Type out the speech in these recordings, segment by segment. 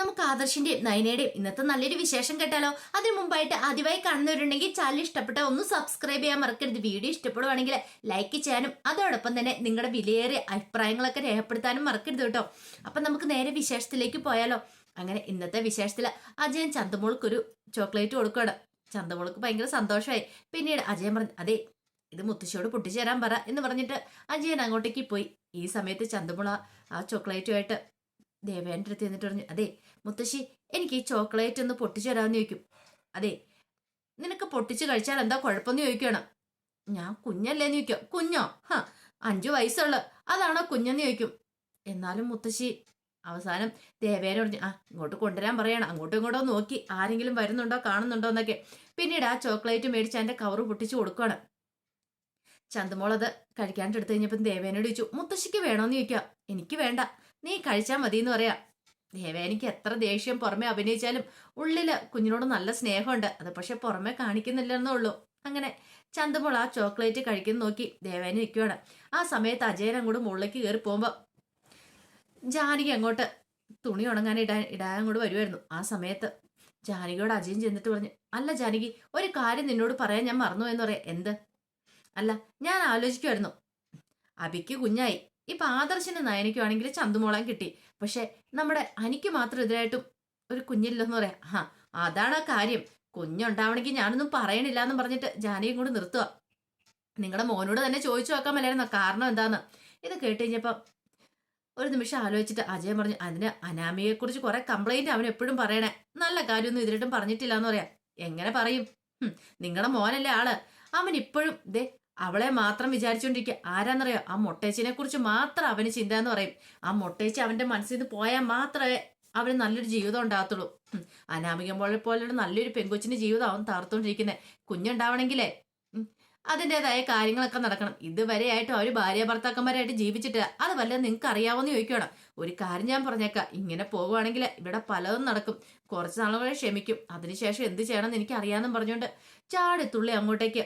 നമുക്ക് ആദർശിന്റെയും നയനയുടെയും ഇന്നത്തെ നല്ലൊരു വിശേഷം കേട്ടാലോ? അതിനു മുമ്പായിട്ട് ആദ്യമായി കാണുന്നവരുണ്ടെങ്കിൽ ചാനൽ ഇഷ്ടപ്പെട്ട ഒന്ന് സബ്സ്ക്രൈബ് ചെയ്യാൻ മറക്കരുത്. വീഡിയോ ഇഷ്ടപ്പെടുവാണെങ്കിൽ ലൈക്ക് ചെയ്യാനും അതോടൊപ്പം തന്നെ നിങ്ങളുടെ വിലയേറിയ അഭിപ്രായങ്ങളൊക്കെ രേഖപ്പെടുത്താനും മറക്കരുത് കേട്ടോ. അപ്പൊ നമുക്ക് നേരെ വിശേഷത്തിലേക്ക് പോയാലോ? അങ്ങനെ ഇന്നത്തെ വിശേഷത്തിൽ അജയൻ ചന്തമോൾക്കൊരു ചോക്ലേറ്റ് കൊടുക്കുകയാണ്. ചന്തമോൾക്ക് ഭയങ്കര സന്തോഷമായി. പിന്നീട് അജയൻ പറഞ്ഞു അതെ ഇത് മുത്തശ്ശിയോട് പൊട്ടിച്ചു തരാൻ പറ എന്ന് പറഞ്ഞിട്ട് അജയൻ അങ്ങോട്ടേക്ക് പോയി. ഈ സമയത്ത് ചന്തമുള ആ ചോക്ലേറ്റുമായിട്ട് ദേവേന്റെ അടുത്ത് എന്നിട്ട് പറഞ്ഞു അതെ മുത്തശ്ശി എനിക്ക് ഈ ചോക്ലേറ്റ് ഒന്ന് പൊട്ടിച്ചു തരാമെന്ന് ചോദിക്കും. അതെ നിനക്ക് പൊട്ടിച്ച് കഴിച്ചാൽ എന്താ കുഴപ്പമെന്ന് ചോദിക്കണം? ഞാൻ കുഞ്ഞല്ലേന്ന് ചോദിക്കും. കുഞ്ഞോ? ഹാ അഞ്ചു വയസ്സുള്ള അതാണോ കുഞ്ഞെന്ന് ചോദിക്കും. എന്നാലും മുത്തശ്ശി അവസാനം ദേവേനെ പറഞ്ഞു ആ ഇങ്ങോട്ട് കൊണ്ടുവരാൻ പറയണം. അങ്ങോട്ടും ഇങ്ങോട്ടോ നോക്കി ആരെങ്കിലും വരുന്നുണ്ടോ കാണുന്നുണ്ടോ എന്നൊക്കെ. പിന്നീട് ആ ചോക്ലേറ്റ് മേടിച്ച് അതിന്റെ കവറ് പൊട്ടിച്ചു കൊടുക്കുകയാണ് ചന്തമോൾ അത് കഴിക്കാണ്ട് എടുത്തു കഴിഞ്ഞപ്പം ദേവേനോട് ചോദിച്ചു മുത്തശ്ശിക്ക് വേണോന്ന് ചോദിക്കാം. എനിക്ക് വേണ്ട. നീ കഴിച്ചാൽ മതി എന്ന് പറയാ ദേവേനിക്ക് എത്ര ദേഷ്യം പുറമെ അഭിനയിച്ചാലും ഉള്ളിൽ കുഞ്ഞിനോട് നല്ല സ്നേഹമുണ്ട്. അത് പക്ഷെ പുറമെ കാണിക്കുന്നില്ലെന്നേ ഉള്ളൂ. അങ്ങനെ ചന്തമോൾ ആ ചോക്ലേറ്റ് കഴിക്കുന്ന നോക്കി ദേവേനി നിൽക്കുവാണ് ആ സമയത്ത് അജയൻ അങ്ങോട്ട് മുകളിലേക്ക് കയറി പോകുമ്പോൾ ജാനകി അങ്ങോട്ട് തുണി ഉണങ്ങാൻ ഇടാൻ ഇടാൻ അങ്ങോട്ട് വരുമായിരുന്നു ആ സമയത്ത് ജാനകിയോട് അജയൻ ചെന്നിട്ട് പറഞ്ഞു അല്ല ജാനകി ഒരു കാര്യം നിന്നോട് പറയാൻ ഞാൻ മറന്നു എന്ന് പറയാം. എന്ത്? അല്ല ഞാൻ ആലോചിക്കുമായിരുന്നു അബിക്ക് കുഞ്ഞായി. ഇപ്പൊ ആദർശന് നയനിക്കുവാണെങ്കിൽ ചന്തുമോളാൻ കിട്ടി. പക്ഷെ നമ്മുടെ അനിക്ക് മാത്രം എതിരായിട്ടും ഒരു കുഞ്ഞില്ലെന്ന് പറയാം. ആ അതാണ് ആ കാര്യം. കുഞ്ഞുണ്ടാവണമെങ്കിൽ ഞാനൊന്നും പറയണില്ല എന്ന് പറഞ്ഞിട്ട് ജാനയും കൂടി നിർത്തുക നിങ്ങളുടെ മോനോട് തന്നെ ചോദിച്ചു നോക്കാൻ മേലായിരുന്നോ? കാരണം എന്താന്ന്? ഇത് കേട്ട് ഒരു നിമിഷം ആലോചിച്ചിട്ട് അജയൻ പറഞ്ഞു അതിന് അനാമിയെ കുറിച്ച് കുറെ കംപ്ലൈന്റ് അവൻ എപ്പോഴും പറയണേ. നല്ല കാര്യമൊന്നും ഇതിലിട്ടും പറഞ്ഞിട്ടില്ല എന്ന് പറയാം. എങ്ങനെ പറയും? നിങ്ങളുടെ മോനല്ലേ ആൾ. അവൻ ഇപ്പോഴും ദേ അവളെ മാത്രം വിചാരിച്ചുകൊണ്ടിരിക്കുക ആരാന്നറിയോ? ആ മൊട്ടേച്ചിനെ കുറിച്ച് മാത്രം അവന് ചിന്ത എന്ന് പറയും. ആ മൊട്ടേച്ചി അവന്റെ മനസ്സിൽ നിന്ന് പോയാൽ മാത്രമേ അവന് നല്ലൊരു ജീവിതം ഉണ്ടാകത്തുള്ളൂ. അനാമികം പോലെ പോലെയുള്ള നല്ലൊരു പെങ്കൊച്ചിന്റെ ജീവിതം അവൻ തകർത്തോണ്ടിരിക്കുന്നത് കുഞ്ഞുണ്ടാവണമെങ്കിലേ അതിന്റെതായ കാര്യങ്ങളൊക്കെ നടക്കണം. ഇതുവരെയായിട്ടും അവർ ഭാര്യ ഭർത്താക്കന്മാരായിട്ട് ജീവിച്ചിട്ട് അത് വല്ല നിങ്ങൾക്ക് അറിയാവുന്ന ചോദിക്കണം ഒരു കാര്യം ഞാൻ പറഞ്ഞേക്കാം. ഇങ്ങനെ പോകുവാണെങ്കിൽ ഇവിടെ പലതും നടക്കും. കുറച്ച് നാളുകളെ ക്ഷമിക്കും. അതിനുശേഷം എന്ത് ചെയ്യണമെന്ന് എനിക്ക് അറിയാമെന്നും പറഞ്ഞുകൊണ്ട് ചാടിത്തുള്ളി അങ്ങോട്ടേക്ക്.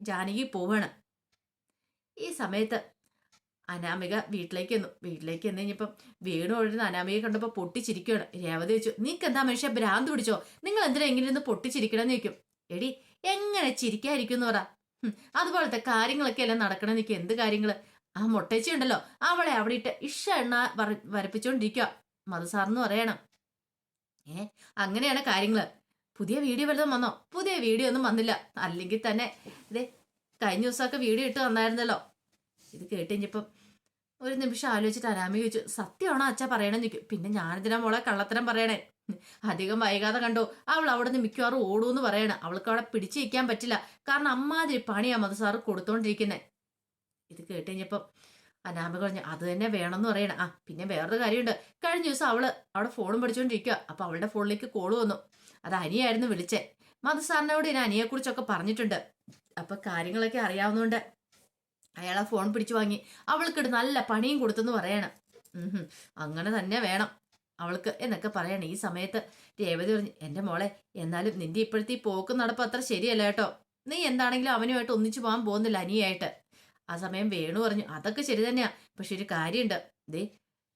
ജാനകി പോവാണ്. ഈ സമയത്ത് അനാമിക വീട്ടിലേക്ക് എന്നു വീട്ടിലേക്ക് എന്ന് കഴിഞ്ഞപ്പം വീണ് ഒഴുന്ന അനാമിക കണ്ടപ്പോൾ പൊട്ടിച്ചിരിക്കുകയാണ്. രേവതി വെച്ചു നിങ്ങൾക്ക് എന്താ മനുഷ്യ ഭ്രാന്ത് പിടിച്ചോ? നിങ്ങൾ എന്തിനാ എങ്ങനെ ഇരുന്ന് പൊട്ടിച്ചിരിക്കണമെന്ന് ചോദിക്കും. എടി എങ്ങനെ ചിരിക്കാതിരിക്കും എന്ന് പറ. അതുപോലത്തെ കാര്യങ്ങളൊക്കെ എല്ലാം നടക്കണം? നിൽക്കുക എന്ത് കാര്യങ്ങൾ ആ മുട്ടേച്ചി ഉണ്ടല്ലോ അവളെ അവിടെ ഇട്ട് ഇഷ എണ്ണ വര- വരപ്പിച്ചോണ്ടിരിക്കുക മധുസാറെന്ന് പറയണം. ഏ അങ്ങനെയാണ് കാര്യങ്ങൾ. പുതിയ വീഡിയോ വല്ലതും വന്നോ? പുതിയ വീഡിയോ ഒന്നും വന്നില്ല. അല്ലെങ്കിൽ തന്നെ ഇതേ കഴിഞ്ഞ ദിവസമൊക്കെ വീഡിയോ ഇട്ട് വന്നായിരുന്നല്ലോ. ഇത് കേട്ടുകഴിഞ്ഞപ്പം ഒരു നിമിഷം ആലോചിച്ചിട്ട് അനാമി ചോദിച്ചു സത്യമാണോ അച്ഛ പറയണമെന്ന് ചോദിക്കും. പിന്നെ ഞാനിതിനാ മോളെ കള്ളത്തരം പറയണേ? അധികം വൈകാതെ കണ്ടോ? അവൾ അവിടെ നിന്ന് മിക്കവാറും ഓടൂന്ന് പറയണ. അവൾക്ക് അവിടെ പിടിച്ചു നിൽക്കാൻ പറ്റില്ല. കാരണം അമ്മാതിരി പണിയാ മത സാറ് കൊടുത്തോണ്ടിരിക്കുന്നത് ഇത് കേട്ട് കഴിഞ്ഞപ്പം അനാമി പറഞ്ഞു അത് തന്നെ വേണമെന്ന് പറയണ. ആ പിന്നെ വേറൊരു കാര്യമുണ്ട്. കഴിഞ്ഞ ദിവസം അവൾ അവിടെ ഫോണും പഠിച്ചുകൊണ്ടിരിക്കുക അപ്പൊ അവളുടെ ഫോണിലേക്ക് കോൾ വന്നു. അത് അനിയായിരുന്നു വിളിച്ചേ. മധു സാറിനോട് ഞാൻ അനിയെക്കുറിച്ചൊക്കെ പറഞ്ഞിട്ടുണ്ട്. അപ്പൊ കാര്യങ്ങളൊക്കെ അറിയാവുന്നതുകൊണ്ട് അയാളെ ഫോൺ പിടിച്ചു വാങ്ങി. അവൾക്കിട്ട് നല്ല പണിയും കൊടുത്തെന്ന് പറയണം. അങ്ങനെ തന്നെ വേണം അവൾക്ക് എന്നൊക്കെ പറയണം ഈ സമയത്ത്. രേവതി പറഞ്ഞു എന്റെ മോളെ എന്നാലും നിന്റെ ഇപ്പോഴത്തെ ഈ പോക്ക് നടപ്പ് അത്ര ശരിയല്ല കേട്ടോ. നീ എന്താണെങ്കിലും അവനുമായിട്ട് ഒന്നിച്ചു പോകാൻ പോകുന്നില്ല അനിയായിട്ട്. ആ സമയം വേണു പറഞ്ഞു. അതൊക്കെ ശരി തന്നെയാ. പക്ഷെ ഒരു കാര്യമുണ്ട്. ദേ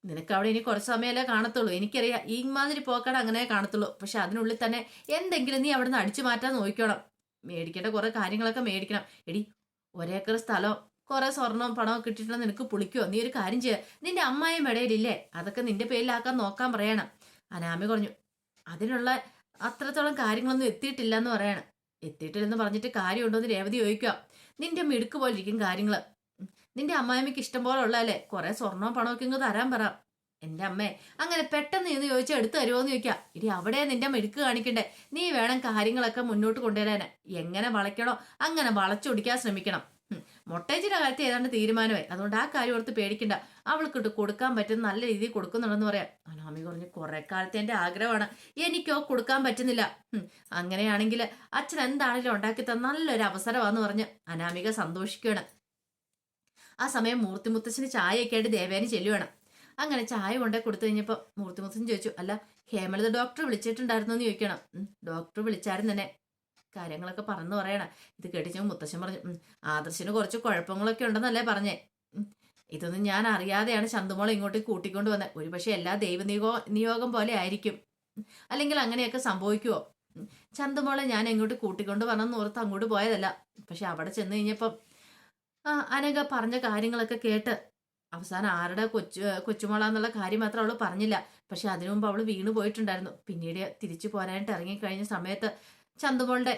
നിനക്ക് അവിടെ ഇനി കുറച്ച് സമയമല്ലേ കാണത്തുള്ളൂ. എനിക്കറിയാം ഈ മാതിരി പോക്കാട് അങ്ങനെ കാണത്തുള്ളൂ. പക്ഷെ അതിനുള്ളിൽ തന്നെ എന്തെങ്കിലും നീ അവിടെ നിന്ന് അടിച്ചു മാറ്റാൻ നോക്കണം മേടിക്കേണ്ട കുറെ കാര്യങ്ങളൊക്കെ മേടിക്കണം. എടി ഒരേക്കർ സ്ഥലം കുറെ സ്വർണവും പണവും കിട്ടിയിട്ടുണ്ടെന്ന് നിനക്ക് പുളിക്കോ? നീ ഒരു കാര്യം ചെയ്യുക നിന്റെ അമ്മായും ഇടയിലില്ലേ അതൊക്കെ നിന്റെ പേരിലാക്കാൻ നോക്കാൻ പറയണം. അനാമി പറഞ്ഞു അതിനുള്ള അത്രത്തോളം കാര്യങ്ങളൊന്നും എത്തിയിട്ടില്ല എന്ന് പറയണം. എത്തിയിട്ടില്ലെന്ന് പറഞ്ഞിട്ട് കാര്യമുണ്ടോ എന്ന് രേവതി ചോദിക്കുക. നിന്റെ മിടുക്ക് പോലിരിക്കും കാര്യങ്ങൾ. നിന്റെ അമ്മായിമ്മയ്ക്ക് ഇഷ്ടം പോലെ ഉള്ളതല്ലേ കുറെ സ്വർണവും പണമൊക്കെ ഇങ്ങ് തരാൻ പറ. എന്റെ അമ്മേ അങ്ങനെ പെട്ടെന്ന് ഇന്ന് ചോദിച്ചാൽ എടുത്തു തരുമോന്ന് ചോദിക്കാം. ഇനി അവിടെ നിന്റെ മിടുക്ക് കാണിക്കണ്ടേ? നീ വേണം കാര്യങ്ങളൊക്കെ മുന്നോട്ട് കൊണ്ടുവരാന്. എങ്ങനെ വളയ്ക്കണോ അങ്ങനെ വളച്ചൊടിക്കാൻ ശ്രമിക്കണം. മൊട്ടേച്ചിയുടെ കാര്യത്തിൽ ഏതാണ്ട് തീരുമാനമായി. അതുകൊണ്ട് ആ കാര്യം ഓർത്ത് പേടിക്കണ്ട. അവൾക്കിട്ട് കൊടുക്കാൻ പറ്റുന്ന നല്ല രീതിയിൽ കൊടുക്കുന്നുണ്ടെന്ന് പറയാം. അനാമി പറഞ്ഞു കുറെ കാലത്തെ എന്റെ ആഗ്രഹമാണ്. എനിക്കോ കൊടുക്കാൻ പറ്റുന്നില്ല. അങ്ങനെയാണെങ്കിൽ അച്ഛൻ എന്താണെങ്കിലും ഉണ്ടാക്കി തന്ന നല്ലൊരു അവസരമാന്ന് പറഞ്ഞ് അനാമിക സന്തോഷിക്കുകയാണ്. ആ സമയം മൂർത്തിമുത്തച്ഛന് ചായയൊക്കെ ആയിട്ട് ദേവേനെ ചെല്ലുവാണ്. അങ്ങനെ ചായ കൊണ്ടേ കൊടുത്തു കഴിഞ്ഞപ്പോൾ മൂർത്തിമുത്തച്ഛൻ ചോദിച്ചു അല്ല ഹേമലത ഡോക്ടർ വിളിച്ചിട്ടുണ്ടായിരുന്നു എന്ന് ചോദിക്കണം. ഡോക്ടർ വിളിച്ചായിരുന്നു തന്നെ കാര്യങ്ങളൊക്കെ പറഞ്ഞു പറയണം. ഇത് കേട്ടിച്ച മുത്തശ്ശൻ പറഞ്ഞു ആദർശന് കുറച്ച് കുഴപ്പങ്ങളൊക്കെ ഉണ്ടെന്നല്ലേ പറഞ്ഞേ. ഇതൊന്നും ഞാൻ അറിയാതെയാണ് ശന്തുമോളെ ഇങ്ങോട്ട് കൂട്ടിക്കൊണ്ട് വന്നത് ഒരുപക്ഷെ എല്ലാ ദൈവ നിയോ നിയോഗം പോലെ ആയിരിക്കും. അല്ലെങ്കിൽ അങ്ങനെയൊക്കെ സംഭവിക്കുമോ ചന്തുമോളെ ഞാൻ എങ്ങോട്ട് കൂട്ടിക്കൊണ്ട് വന്നെന്ന് ഓർത്ത് അങ്ങോട്ട് പോയതല്ല. പക്ഷെ അവിടെ ചെന്ന് കഴിഞ്ഞപ്പം അനഘ പറഞ്ഞ കാര്യങ്ങളൊക്കെ കേട്ട്. അവസാനം ആരുടെ കൊച്ചു കൊച്ചുമോള എന്നുള്ള കാര്യം മാത്രം അവൾ പറഞ്ഞില്ല. പക്ഷെ അതിനു മുമ്പ് അവൾ വീണു പോയിട്ടുണ്ടായിരുന്നു. പിന്നീട് തിരിച്ചു പോരാനായിട്ട് ഇറങ്ങിക്കഴിഞ്ഞ സമയത്ത് ചന്തുമോളുടെ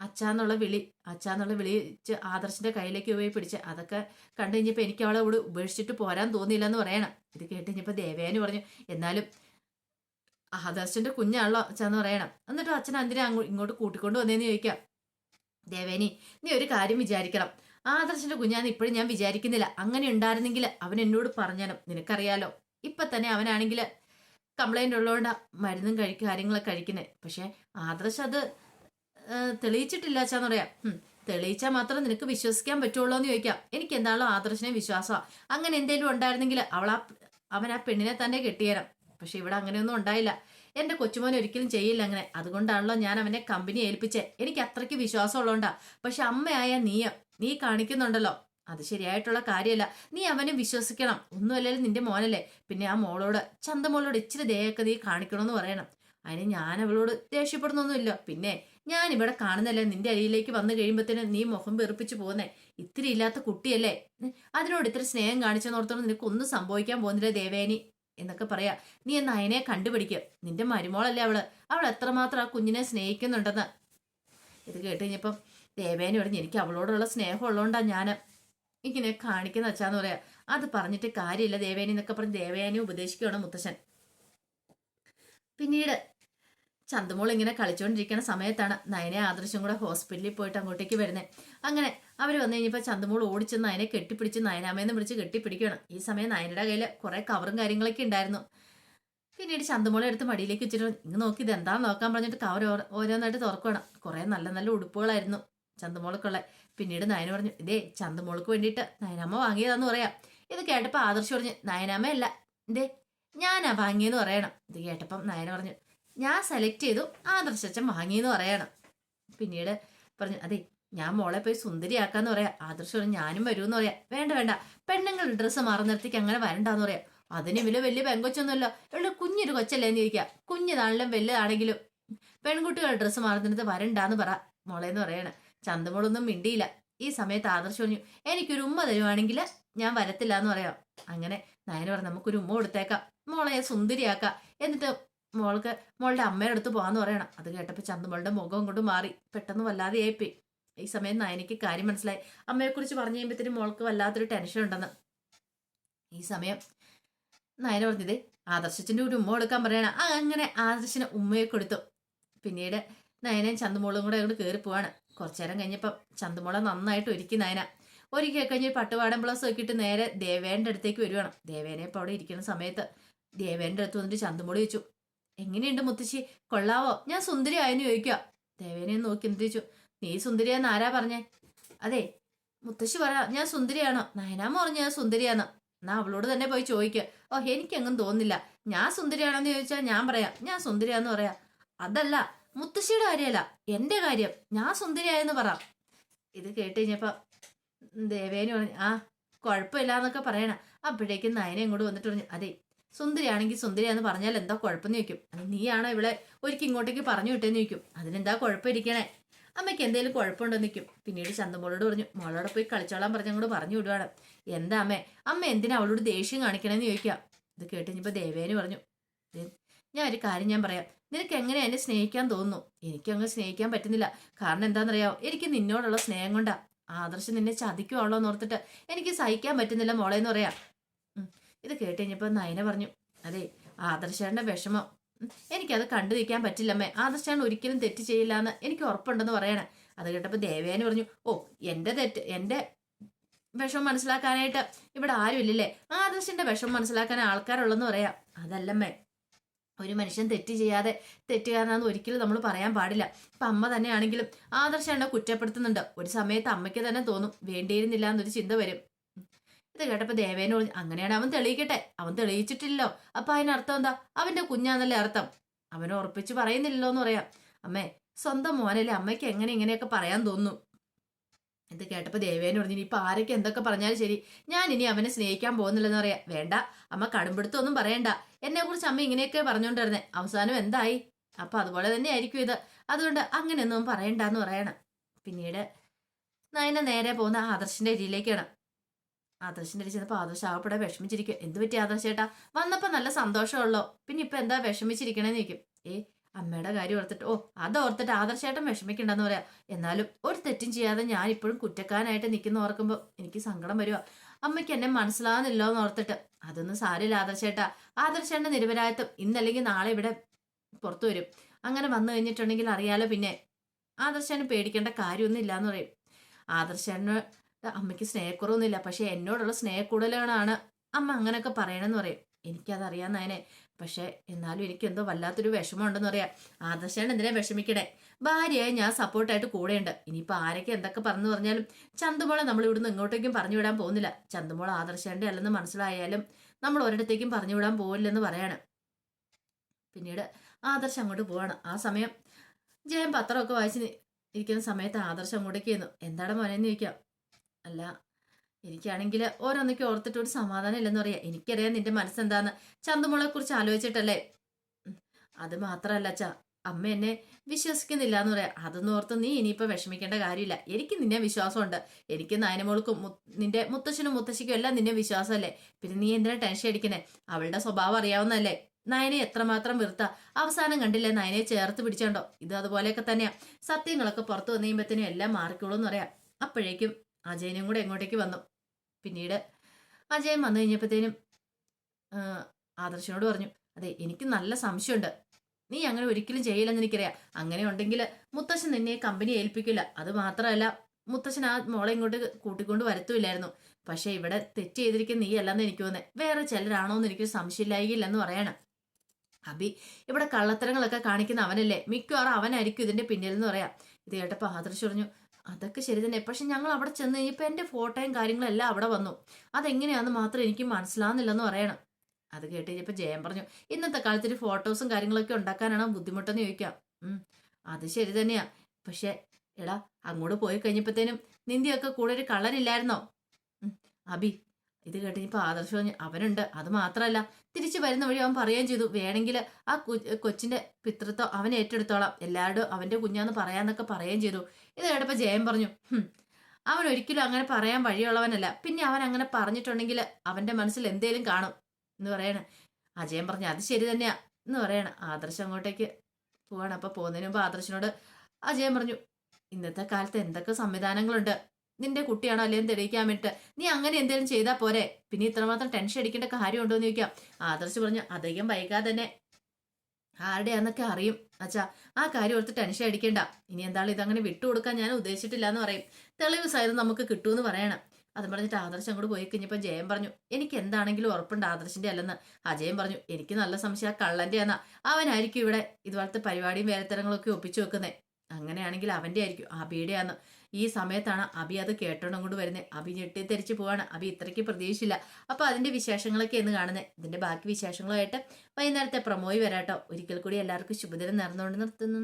അച്ഛാന്നുള്ള വിളി അച്ഛാന്നുള്ള വിളിച്ച് ആദർശിന്റെ കയ്യിലേക്ക് പോയി പിടിച്ച് അതൊക്കെ കണ്ടു കഴിഞ്ഞപ്പോൾ എനിക്ക് അവളെ ഇവിടെ ഉപേക്ഷിച്ചിട്ട് പോരാൻ തോന്നിയില്ല എന്ന് പറയണം. ഇത് കേട്ട് കഴിഞ്ഞപ്പോൾ ദേവേന് പറഞ്ഞു എന്നാലും ആദർശിന്റെ കുഞ്ഞാണല്ലോ അച്ഛന്ന് പറയണം. എന്നിട്ട് അച്ഛൻ അന്തിനെ അങ്ങോട്ട് ഇങ്ങോട്ട് കൂട്ടിക്കൊണ്ട് വന്നേന്ന് ചോദിക്കാം? ദേവേനി നീ ഒരു കാര്യം വിചാരിക്കണം. ആദർശിന്റെ കുഞ്ഞാന്ന് ഇപ്പോഴും ഞാൻ വിചാരിക്കുന്നില്ല. അങ്ങനെ ഉണ്ടായിരുന്നെങ്കിൽ അവൻ എന്നോട് പറഞ്ഞാലും നിനക്കറിയാലോ. ഇപ്പൊ തന്നെ അവനാണെങ്കിൽ കംപ്ലൈന്റ് ഉള്ളതുകൊണ്ട് മരുന്നും കഴിക്ക കാര്യങ്ങളൊക്കെ കഴിക്കുന്നത് പക്ഷെ ആദർശ് അത് തെളിയിച്ചിട്ടില്ല അച്ഛാന്ന് പറയാം. തെളിയിച്ചാൽ മാത്രം നിനക്ക് വിശ്വസിക്കാൻ പറ്റുള്ളൂ എന്ന് ചോദിക്കാം. എനിക്ക് എന്താണോ ആദർശനെ വിശ്വാസമാണ് അങ്ങനെ എന്തെങ്കിലും ഉണ്ടായിരുന്നെങ്കിൽ അവൾ ആ അവൻ ആ പെണ്ണിനെ തന്നെ കെട്ടിയേരാം. പക്ഷെ ഇവിടെ അങ്ങനെയൊന്നും ഉണ്ടായില്ല. എന്റെ കൊച്ചുമോൻ ഒരിക്കലും ചെയ്യില്ല അങ്ങനെ. അതുകൊണ്ടാണല്ലോ ഞാൻ അവനെ കമ്പനി ഏൽപ്പിച്ചേ. എനിക്ക് അത്രയ്ക്ക് വിശ്വാസം ഉള്ളതുകൊണ്ടാ പക്ഷെ അമ്മയായ നീ നീ കാണിക്കുന്നുണ്ടല്ലോ. അത് ശരിയായിട്ടുള്ള കാര്യമല്ല. നീ അവനെ വിശ്വസിക്കണം. ഒന്നുമല്ലല്ലോ നിന്റെ മോനല്ലേ. പിന്നെ ആ മോളോട് ചന്തമോളോട് ഇച്ചിരി ദയൊക്കെ നീ കാണിക്കണമെന്ന് പറയണം. അതിന് ഞാൻ അവളോട് ദേഷ്യപ്പെടുന്നൊന്നുമില്ല. പിന്നെ ഞാൻ ഇവിടെ കാണുന്നല്ലേ നിന്റെ അരിയിലേക്ക് വന്നു കഴിയുമ്പോഴത്തേന് നീ മുഖം വെറുപ്പിച്ചു പോകുന്നേ. ഇത്തിരി ഇല്ലാത്ത കുട്ടിയല്ലേ. അതിനോട് ഇത്ര സ്നേഹം കാണിച്ചെന്നോർത്തോളം നിനക്ക് ഒന്നും സംഭവിക്കാൻ പോകുന്നില്ല ദേവേനി. എന്നൊക്കെ പറയാ. നീ എന്ന അയനെ കണ്ടുപിടിക്കുക നിന്റെ മരുമോളല്ലേ അവൾ. അവൾ എത്രമാത്രം ആ കുഞ്ഞിനെ സ്നേഹിക്കുന്നുണ്ടെന്ന്. ഇത് കേട്ട് കഴിഞ്ഞപ്പം ദേവേനി പറഞ്ഞു എനിക്ക് അവളോടുള്ള സ്നേഹം ഉള്ളതുകൊണ്ടാണ് ഞാൻ ഇങ്ങനെ കാണിക്കുന്ന വെച്ചാന്ന് പറയാ. അത് പറഞ്ഞിട്ട് കാര്യമില്ല ദേവേനി എന്നൊക്കെ പറഞ്ഞ് ദേവയാനി ഉപദേശിക്കുകയാണ് മുത്തശ്ശൻ. പിന്നീട് ചന്തുമോൾ ഇങ്ങനെ കളിച്ചുകൊണ്ടിരിക്കുന്ന സമയത്താണ് നയനെ ആദർശം കൂടെ ഹോസ്പിറ്റലിൽ പോയിട്ട് അങ്ങോട്ടേക്ക് വരുന്നത് അങ്ങനെ അവർ വന്നു കഴിഞ്ഞപ്പോൾ ചന്തുമോൾ ഓടിച്ച് നയനെ കെട്ടിപ്പിടിച്ച് നയനാമേന്ന് വിളിച്ച് കെട്ടിപ്പിടിക്കണം ഈ സമയം നയനയുടെ കയ്യിൽ കുറേ കവറും കാര്യങ്ങളൊക്കെ ഉണ്ടായിരുന്നു. പിന്നീട് ചന്തുമോളെ എടുത്ത് മടിയിലേക്ക് വെച്ചിട്ട് ഇങ്ങ് നോക്കി ഇത് എന്താന്ന് നോക്കാൻ പറഞ്ഞിട്ട് കവർ ഓരോന്നായിട്ട് തുറക്കണം കുറേ നല്ല നല്ല ഉടുപ്പുകളായിരുന്നു. ചന്തുമോൾക്കുള്ള. പിന്നീട് നയന പറഞ്ഞു ഇതേ ചന്തുമോൾക്ക് വേണ്ടിയിട്ട് നയനാമ്മ വാങ്ങിയതാന്ന് പറയാം. ഇത് കേട്ടപ്പോൾ ആദർശ് പറഞ്ഞു നയനമ്മയല്ല ഇതേ ഞാനാ വാങ്ങിയെന്ന് പറയണം. ഇത് കേട്ടപ്പം നയന പറഞ്ഞു ഞാൻ സെലക്ട് ചെയ്തു ആദർശച്ചൻ വാങ്ങിയെന്ന് പറയണം. പിന്നീട് പറഞ്ഞു അതെ ഞാൻ മോളെ പോയി സുന്ദരിയാക്കാന്ന് പറയാം. ആദർശ് പറഞ്ഞു ഞാനും വരുമെന്ന് പറയാം. വേണ്ട വേണ്ട പെണ്ണുങ്ങൾ ഡ്രസ്സ് മാറുന്നിടത്തേക്ക് അങ്ങനെ വരണ്ടാന്ന് പറയാം. അതിന് വില വലിയ പെങ്കൊച്ചൊന്നുമല്ല. ഇവിടെ കുഞ്ഞൊരു കൊച്ചല്ലേ എന്ന് ചോദിക്കുക. കുഞ്ഞിതാണെങ്കിലും വലുതാണെങ്കിലും പെൺകുട്ടികൾ ഡ്രസ്സ് മാറുന്നിടത്ത് വരണ്ടാന്ന് പറ മോളേന്ന് പറയണ. ചന്തമോളൊന്നും മിണ്ടിയില്ല. ഈ സമയത്ത് ആദർശ് പറഞ്ഞു എനിക്കൊരു ഉമ്മ തരുവാണെങ്കിൽ ഞാൻ വരത്തില്ല എന്ന് പറയാം. അങ്ങനെ നയന പറഞ്ഞു നമുക്കൊരു ഉമ്മ കൊടുത്തേക്കാം. മോളെ സുന്ദരിയാക്കാം. എന്നിട്ട് മോൾക്ക് മോളുടെ അമ്മയുടെ അടുത്ത് പോകാന്ന് പറയണം. അത് കേട്ടപ്പോൾ ചന്തമോളുടെ മുഖം കൊണ്ട് മാറി. പെട്ടെന്ന് വല്ലാതെ ഏപ്പി ഈ സമയം നയനയ്ക്ക് കാര്യം മനസ്സിലായി. അമ്മയെക്കുറിച്ച് പറഞ്ഞു കഴിയുമ്പോഴത്തേനും മോൾക്ക് വല്ലാത്തൊരു ടെൻഷൻ ഉണ്ടെന്ന്. ഈ സമയം നയന പറഞ്ഞത് ആദർശത്തിന്റെ ഒരു ഉമ്മ കൊടുക്കാൻ പറയണം. അങ്ങനെ ആദർശിന് ഉമ്മയെ കൊടുത്തു. പിന്നീട് നയനയും ചന്തമോളും കൂടെ അങ്ങോട്ട് കയറി പോവാണ്. കുറച്ചു നേരം കഴിഞ്ഞപ്പം ചന്തുമോളെ നന്നായിട്ട് ഒരുക്കി നയന. ഒരുക്കി കഴിഞ്ഞ് പട്ടുപാടം ബ്ലൗസ് നോക്കിയിട്ട് നേരെ ദേവേന്റെ അടുത്തേക്ക് വരുവാണ്. ദേവേനെ ഇപ്പോൾ അവിടെ ഇരിക്കുന്ന സമയത്ത് ദേവേന്റെ അടുത്ത് വന്നിട്ട് ചന്തുമോളി ചോദിച്ചു എങ്ങനെയുണ്ട് മുത്തശ്ശി? കൊള്ളാവോ? ഞാൻ സുന്ദരി ആയെന്ന് ചോദിക്കുക ദേവേനെ നോക്കി എന്ത് ചോദിച്ചു നീ സുന്ദരിയാന്ന് ആരാ പറഞ്ഞേ? അതെ മുത്തശ്ശി പറ ഞാൻ സുന്ദരിയാണോ. നയനാമ പറഞ്ഞു ഞാൻ സുന്ദരിയാന്ന്. എന്നാ അവളോട് തന്നെ പോയി ചോദിക്കുക ഓ എനിക്കങ്ങും തോന്നുന്നില്ല. ഞാൻ സുന്ദരിയാണെന്ന് ചോദിച്ചാൽ ഞാൻ പറയാം. ഞാൻ സുന്ദരിയാന്ന് പറയാം. അതല്ല മുത്തശ്ശിയുടെ കാര്യമല്ല എന്റെ കാര്യം. ഞാൻ സുന്ദരിയായെന്ന് പറ. ഇത് കേട്ട് കഴിഞ്ഞപ്പോ ദേവേനു പറഞ്ഞു ആ കുഴപ്പമില്ല എന്നൊക്കെ പറയണ. അപ്പോഴേക്കും നയനെ ഇങ്ങോട്ട് വന്നിട്ട് പറഞ്ഞു അതെ സുന്ദരിയാണെങ്കിൽ സുന്ദരിയാന്ന് പറഞ്ഞാൽ എന്താ കുഴപ്പമെന്ന് ചോദിക്കും. അത് നീയാണോ ഇവിടെ ഒരിക്കൽ ഇങ്ങോട്ടേക്ക് പറഞ്ഞു വിട്ടേന്ന് ചോദിക്കും. അതിനെന്താ കുഴപ്പമിരിക്കണേ? അമ്മയ്ക്ക് എന്തെങ്കിലും കുഴപ്പമുണ്ടോ നിൽക്കും പിന്നീട് ചന്തമോളോട് പറഞ്ഞു മോളോടെ പോയി കളിച്ചോളാൻ പറഞ്ഞ അങ്ങോട്ട് പറഞ്ഞു വിടുവാണ്. എന്താ അമ്മേ? അമ്മ എന്തിനാ അവളോട് ദേഷ്യം കാണിക്കണമെന്ന് ചോദിക്കാം? ഇത് കേട്ട് കഴിഞ്ഞപ്പോൾ ദേവേനു പറഞ്ഞു "ദേ, ഞാൻ ഒരു കാര്യം ഞാൻ പറയാം. നിനക്ക് എങ്ങനെ എന്നെ സ്നേഹിക്കാൻ തോന്നുന്നു? എനിക്ക് അങ്ങ് സ്നേഹിക്കാൻ പറ്റുന്നില്ല. കാരണം എന്താണെന്നറിയാമോ എനിക്ക് നിന്നോടുള്ള സ്നേഹം കൊണ്ടാ. ആദർശം നിന്നെ ചതിക്കുവാണല്ലോ എന്ന് ഓർത്തിട്ട് എനിക്ക് സഹിക്കാൻ പറ്റുന്നില്ല മോളെ എന്ന് പറയാം. ഇത് കേട്ട് കഴിഞ്ഞപ്പോൾ നയന പറഞ്ഞു അതെ ആദർശന്റെ വിഷമം. എനിക്കത് കണ്ടു നിൽക്കാൻ പറ്റില്ലമ്മേ ആദർശാണ് ഒരിക്കലും തെറ്റ് ചെയ്യില്ല എന്ന് എനിക്ക് ഉറപ്പുണ്ടെന്ന് പറയണേ. അത് കേട്ടപ്പോൾ ദേവേന പറഞ്ഞു ഓ എന്റെ തെറ്റ് എന്റെ വിഷമം മനസ്സിലാക്കാനായിട്ട് ഇവിടെ ആരും ഇല്ലല്ലേ വിഷമം മനസ്സിലാക്കാൻ ആൾക്കാരുള്ളെന്ന് പറയാം. അതല്ലമ്മേ ഒരു മനുഷ്യൻ തെറ്റ് ചെയ്യാതെ തെറ്റുകാരനാന്ന് ഒരിക്കലും നമ്മൾ പറയാൻ പാടില്ല. ഇപ്പൊ അമ്മ തന്നെയാണെങ്കിലും ആദർശം എന്നെ കുറ്റപ്പെടുത്തുന്നുണ്ട്. ഒരു സമയത്ത് അമ്മയ്ക്ക് തന്നെ തോന്നും വേണ്ടിയിരുന്നില്ല എന്നൊരു ചിന്ത വരും. ഇത് കേട്ടപ്പോൾ ദേവേനെ പറഞ്ഞു അങ്ങനെയാണ് അവൻ തെളിയിക്കട്ടെ? അവൻ തെളിയിച്ചിട്ടില്ലല്ലോ. അപ്പൊ അതിനർത്ഥം എന്താ? അവന്റെ കുഞ്ഞാന്നല്ലേ അർത്ഥം? അവനെ ഉറപ്പിച്ച് പറയുന്നില്ലല്ലോ എന്ന് പറയാം. അമ്മേ സ്വന്തം മോനല്ലേ അമ്മയ്ക്ക് എങ്ങനെ ഇങ്ങനെയൊക്കെ പറയാൻ തോന്നുന്നു? ഇത് കേട്ടപ്പോൾ ദേവേനെ പറഞ്ഞു ഇനിയിപ്പോൾ ആരൊക്കെ എന്തൊക്കെ പറഞ്ഞാലും ശരി ഞാൻ ഇനി അവനെ സ്നേഹിക്കാൻ പോകുന്നില്ലെന്ന് പറയാം. വേണ്ട അമ്മ കടുംപിടുത്തൊന്നും പറയണ്ട. എന്നെക്കുറിച്ച് അമ്മ ഇങ്ങനെയൊക്കെ പറഞ്ഞുകൊണ്ടിരുന്നേ അവസാനം എന്തായി? അപ്പം അതുപോലെ തന്നെ ആയിരിക്കും ഇത്. അതുകൊണ്ട് അങ്ങനെയൊന്നും പറയണ്ടെന്ന് പറയണം. പിന്നീട് നയന നേരെ പോകുന്ന ആദർശിന്റെ അരിയിലേക്കാണ് ആദർശിന്റെ അരി ചെന്നപ്പോൾ ആദർശ് ആവപ്പെടെ വിഷമിച്ചിരിക്കും എന്ത് പറ്റി ആദർശേട്ടാ വന്നപ്പോൾ നല്ല സന്തോഷമുള്ളോ? പിന്നെ ഇപ്പം എന്താ വിഷമിച്ചിരിക്കണേന്ന് ചോദിക്കും. ഏ അമ്മയുടെ കാര്യം ഓർത്തിട്ട് ഓ അത് ഓർത്തിട്ട് ആദർശേട്ടൻ വിഷമിക്കണ്ടെന്ന് പറയാം. എന്നാലും ഒരു തെറ്റും ചെയ്യാതെ ഞാൻ ഇപ്പോഴും കുറ്റക്കാരനായിട്ട് നിൽക്കുന്ന ഓർക്കുമ്പോൾ എനിക്ക് സങ്കടം വരുവാ. അമ്മയ്ക്ക് എന്നെ മനസ്സിലാവുന്നില്ലോ എന്ന് ഓർത്തിട്ട് അതൊന്നും സാരമില്ല ആദർശേട്ടാ. ആദർശേട്ട നിരപരായത്വം ഇന്നല്ലെങ്കിൽ നാളെ ഇവിടെ പുറത്തു വരും. അങ്ങനെ വന്നു കഴിഞ്ഞിട്ടുണ്ടെങ്കിൽ അറിയാലോ പിന്നെ. ആദർശേട്ടന് പേടിക്കേണ്ട കാര്യമൊന്നും ഇല്ല എന്ന് പറയും. ആദർശേട്ടന് അമ്മയ്ക്ക് സ്നേഹക്കുറവൊന്നുമില്ല. പക്ഷെ എന്നോടുള്ള സ്നേഹക്കൂടുതലാണ് അമ്മ അങ്ങനെയൊക്കെ പറയണമെന്ന് പറയും. എനിക്കതറിയാന്നതിനെ പക്ഷെ എന്നാലും എനിക്ക് എന്തോ വല്ലാത്തൊരു വിഷമമുണ്ടെന്ന് പറയാം. ആദർശാണ് എന്തിനാ വിഷമിക്കണേ? ഭാര്യയായി ഞാൻ സപ്പോർട്ടായിട്ട് കൂടെയുണ്ട്. ഇനിയിപ്പോൾ ആരൊക്കെ എന്തൊക്കെ പറഞ്ഞു പറഞ്ഞാലും ചന്തുമോളെ നമ്മൾ ഇവിടുന്ന് ഇങ്ങോട്ടേക്കും പറഞ്ഞു വിടാൻ പോകുന്നില്ല. ചന്തുമോൾ ആദർശാന്റെ അല്ലെന്ന് മനസ്സിലായാലും നമ്മൾ ഒരിടത്തേക്കും പറഞ്ഞു വിടാൻ പോകില്ലെന്ന് പറയാണ്. പിന്നീട് ആദർശം അങ്ങോട്ട് പോവാണ്. ആ സമയം ജയം പത്രമൊക്കെ വായിച്ച് ഇരിക്കുന്ന സമയത്ത് ആദർശം അങ്ങോട്ടേക്ക് ചെയ്യുന്നു എന്താണ് മോനെന്ന് ചോദിക്കാം. അല്ല എനിക്കാണെങ്കിൽ ഓരോന്നൊക്കെ ഓർത്തിട്ട് ഒരു സമാധാനം ഇല്ലെന്ന് പറയാം. എനിക്കറിയാം നിന്റെ മനസ്സെന്താന്ന്. ചന്തുമോളെ കുറിച്ച് ആലോചിച്ചിട്ടല്ലേ? അത് മാത്രമല്ല അച്ഛാ. അമ്മ എന്നെ വിശ്വസിക്കുന്നില്ല എന്ന് പറയാം. അതൊന്നും ഓർത്ത് നീ ഇനിയിപ്പോൾ വിഷമിക്കേണ്ട കാര്യമില്ല. എനിക്ക് നിന്നെ വിശ്വാസമുണ്ട്. എനിക്ക് നയനമോൾക്കും നിന്റെ മുത്തശ്ശനും മുത്തശ്ശിക്കും എല്ലാം നിന്നെ വിശ്വാസമല്ലേ? പിന്നെ നീ എന്തിനാ ടെൻഷൻ അടിക്കണേ അവളുടെ സ്വഭാവം അറിയാവുന്നതല്ലേ? നയനെ എത്രമാത്രം വെറുത്ത. അവസാനം കണ്ടില്ലേ നയനെ ചേർത്ത് പിടിച്ചോണ്ടോ? ഇത് അതുപോലെയൊക്കെ തന്നെയാ. സത്യങ്ങളൊക്കെ പുറത്തു വന്നു കഴിയുമ്പോഴത്തേനും എല്ലാം മാറിക്കോളൂ എന്ന് പറയാം. അപ്പോഴേക്കും അജയനും കൂടെ എങ്ങോട്ടേക്ക് വന്നു. പിന്നീട് അജയൻ വന്നു കഴിഞ്ഞപ്പോഴത്തേനും ആദർശനോട് പറഞ്ഞു അതെ എനിക്ക് നല്ല സംശയമുണ്ട്. നീ അങ്ങനെ ഒരിക്കലും ചെയ്യില്ലെന്ന് എനിക്കറിയാം. അങ്ങനെ ഉണ്ടെങ്കിൽ മുത്തശ്ശൻ നിന്നെ കമ്പനി ഏൽപ്പിക്കില്ല. അത് മാത്രമല്ല മുത്തശ്ശൻ ആ മോളെ ഇങ്ങോട്ട് കൂട്ടിക്കൊണ്ട് വരത്തുമില്ലായിരുന്നു. പക്ഷെ ഇവിടെ തെറ്റ് ചെയ്തിരിക്കുന്ന നീ അല്ലെന്ന് എനിക്ക് തോന്നുന്നത് വേറെ ചിലരാണോ എന്ന് എനിക്ക് സംശയമില്ലായില്ലെന്ന് പറയണം. അബി ഇവിടെ കള്ളത്തരങ്ങളൊക്കെ കാണിക്കുന്ന അവനല്ലേ. മിക്കവാറും അവനായിരിക്കും ഇതിന്റെ പിന്നിൽ എന്ന് പറയാം. ഇത് കേട്ടപ്പോൾ ആദർശ് പറഞ്ഞു അതൊക്കെ ശരി തന്നെ. പക്ഷെ ഞങ്ങൾ അവിടെ ചെന്ന് കഴിഞ്ഞപ്പോൾ എന്റെ ഫോട്ടോയും കാര്യങ്ങളും എല്ലാം അവിടെ വന്നു. അതെങ്ങനെയാണെന്ന് മാത്രം എനിക്ക് മനസ്സിലാവുന്നില്ലെന്ന് പറയണം. അത് കേട്ട് കഴിഞ്ഞപ്പോൾ ജയം പറഞ്ഞു. ഇന്നത്തെ കാലത്ത് ഫോട്ടോസും കാര്യങ്ങളൊക്കെ ഉണ്ടാക്കാനാണ് ബുദ്ധിമുട്ടെന്ന് ചോദിക്കാം. അത് ശരി തന്നെയാ. പക്ഷെ എടാ അങ്ങോട്ട് പോയി കഴിഞ്ഞപ്പോഴത്തേനും നിന്ദിയൊക്കെ കൂടെ ഒരു കളറില്ലായിരുന്നോ അബി ഇത് കേട്ട് ഇനിയിപ്പോൾ ആദർശം അവനുണ്ട്. അത് മാത്രമല്ല തിരിച്ചു വരുന്ന വഴി അവൻ പറയുകയും ചെയ്തു. വേണമെങ്കിൽ ആ കൊച്ചിന്റെ പിതൃത്വം അവൻ ഏറ്റെടുത്തോളാം. എല്ലാവരും അവന്റെ കുഞ്ഞാന്ന് പറയാന്നൊക്കെ പറയുകയും ചെയ്തു. ഇത് കേട്ടപ്പോൾ ജയൻ പറഞ്ഞു അവൻ ഒരിക്കലും അങ്ങനെ പറയാൻ വഴിയുള്ളവനല്ല. പിന്നെ അവൻ അങ്ങനെ പറഞ്ഞിട്ടുണ്ടെങ്കിൽ അവന്റെ മനസ്സിൽ എന്തേലും കാണും എന്ന് പറയണ. അജയൻ പറഞ്ഞു അത് ശരി തന്നെയാ എന്ന് പറയണ. ആദർശം അങ്ങോട്ടേക്ക് പോവാണ്. അപ്പൊ പോകുന്നതിന് മുമ്പ് ആദർശനോട് അജയൻ പറഞ്ഞു ഇന്നത്തെ കാലത്ത് എന്തൊക്കെ സംവിധാനങ്ങളുണ്ട്? നിന്റെ കുട്ടിയാണോ അല്ലെങ്കിൽ തെളിയിക്കാൻ വേണ്ടിട്ട്? നീ അങ്ങനെ എന്തെങ്കിലും ചെയ്താൽ പോരെ? പിന്നെ ഇത്രമാത്രം ടെൻഷൻ അടിക്കേണ്ട കാര്യമുണ്ടോ എന്ന് ചോദിക്കാം. ആദർശ് പറഞ്ഞു അധികം വൈകാതെ തന്നെ. ആരുടെയാന്നൊക്കെ അറിയും. അച്ഛാ ആ കാര്യം ഓർത്ത് ടെൻഷൻ അടിക്കേണ്ട. ഇനി എന്താണ് ഇതങ്ങനെ വിട്ടുകൊടുക്കാൻ ഞാൻ ഉദ്ദേശിച്ചിട്ടില്ല എന്ന് പറയും. തെളിവ് സഹിതം നമുക്ക് കിട്ടുമെന്ന് പറയണം. അതും പറഞ്ഞിട്ട് ആദർശം അങ്ങോട്ട് പോയി കഴിഞ്ഞപ്പോൾ ജയൻ പറഞ്ഞു എനിക്ക് എന്താണെങ്കിലും ഉറപ്പുണ്ട് ആദർശിന്റെ അല്ലെന്ന്. അജയൻ പറഞ്ഞു എനിക്ക് നല്ല സംശയം ആ കള്ളന്റെ എന്നാ അവനായിരിക്കും ഇവിടെ ഇതുപോലത്തെ പരിപാടിയും വേലത്തരങ്ങളൊക്കെ ഒപ്പിച്ചു വെക്കുന്നത് അങ്ങനെയാണെങ്കിൽ അവന്റെ ആയിരിക്കും അബിയുടെയാന്ന് ഈ സമയത്താണ് അബി അത് കേട്ടോണം കൊണ്ട് വരുന്നത് അബി ഞെട്ടിത്തെറിച്ച് പോവാണ്. അബി ഇത്രയ്ക്ക് പ്രതീക്ഷയില്ല. അപ്പൊ അതിന്റെ വിശേഷങ്ങളൊക്കെ എന്ന് കാണുന്നത് ഇതിന്റെ ബാക്കി വിശേഷങ്ങളുമായിട്ട് വൈകുന്നേരത്തെ പ്രമോയി വരാട്ടോ. ഒരിക്കൽ കൂടി എല്ലാവർക്കും ശുഭദിനം നേർന്നുകൊണ്ട് നിർത്തുന്നു.